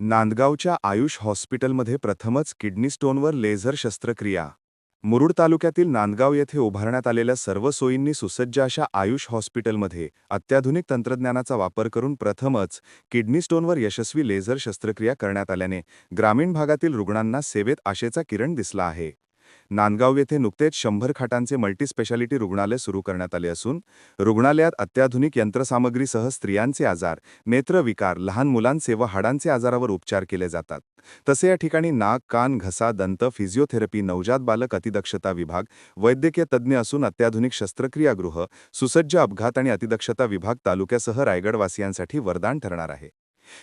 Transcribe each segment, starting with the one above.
नांदगावच्या आयुष हॉस्पिटलमध्ये प्रथमच kidney स्टोनवर laser शस्त्रक्रिया. मुरुड तालुक्यातील नांदगाव येथे उभारण्यात आलेल्या सर्व सोयींनी सुसज्ज अशा आयुष हॉस्पिटलमध्ये अत्याधुनिक तंत्रज्ञानाचा वापर करून प्रथमच किडनी स्टोनवर यशस्वी लेझर शस्त्रक्रिया करण्यात आल्याने ग्रामीण भागातील रुग्णांना सेवेत आशेचा किरण दिसला आहे. नांदगाव येथे नुकतेच शंभर खाटांचे मल्टीस्पेशालिटी रुग्णालय सुरू करण्यात आले असून रुग्णालयात अत्याधुनिक यंत्रसामग्रीसह स्त्रियांचे आजार नेत्रविकार लहान मुलांचे व हाडांचे आजारावर उपचार केले जातात. तसे या ठिकाणी नाक कान घसा दंत फिजिओथेरपी नवजात बालक अतिदक्षता विभाग वैद्यकीय तज्ज्ञ असून अत्याधुनिक शस्त्रक्रियागृह सुसज्ज अपघात आणि अतिदक्षता विभाग तालुक्यासह रायगडवासियांसाठी वरदान ठरणार आहे.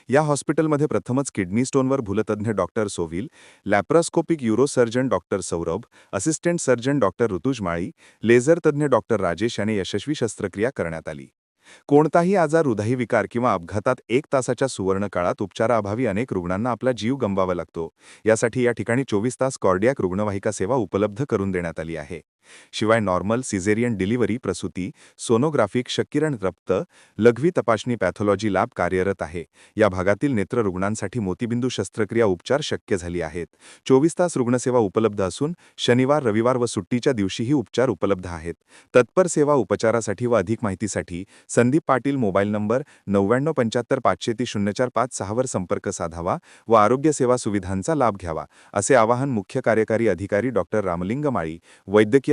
या हॉस्पिटलमध्ये प्रथमच किडनी स्टोनवर भूलतज्ञ doctor Sovil laparoscopic urosurgeon doctor Saurabh assistant surgeon doctor Rutuj Mali laser तज्ज्ञ डॉक्टर राजेश याने यशस्वी शस्त्रक्रिया करण्यात आली. कोणताही आजार हृदयविकार किंवा अपघातात एक तासाच्या सुवर्ण काळात उपचाराअभावी अनेक रुग्णांना आपला जीव गमवावा लागतो. यासाठी या ठिकाणी चोवीस तास कॉर्डियाक रुग्णवाहिका सेवा उपलब्ध करून देण्यात आली आहे. शिवाय नॉर्मल सिझेरियन डिलिव्हरी प्रसूती सोनोग्राफिक शकिरण रक्त लघवी तपासणी पॅथॉलॉजी लॅब कार्यरत आहे. या भागातील नेत्र रुग्णांसाठी मोतीबिंदू शस्त्रक्रिया उपचार शक्य झाली आहेत. चोवीस तास रुग्णसेवा उपलब्ध असून शनिवार रविवार व सुट्टीच्या दिवशीही उपचार उपलब्ध आहेत. तत्पर सेवा उपचारासाठी व अधिक माहितीसाठी संदीप पाटील मोबाईल नंबर नव्याण्णव पंच्याहत्तर पाचशे ती शून्य चार पाच सहावर संपर्क साधावा व आरोग्य सेवा सुविधांचा लाभ घ्यावा असे आवाहन मुख्य कार्यकारी अधिकारी डॉक्टर रामलिंग माळी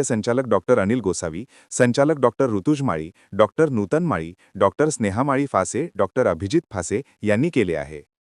वैद्यकीय संचालक डॉक्टर अनिल गोसावी संचालक doctor Rutuj Mali doctor Nutan Mali doctor Sneha Mali Phase doctor Abhijit Phase यांनी केले आहे.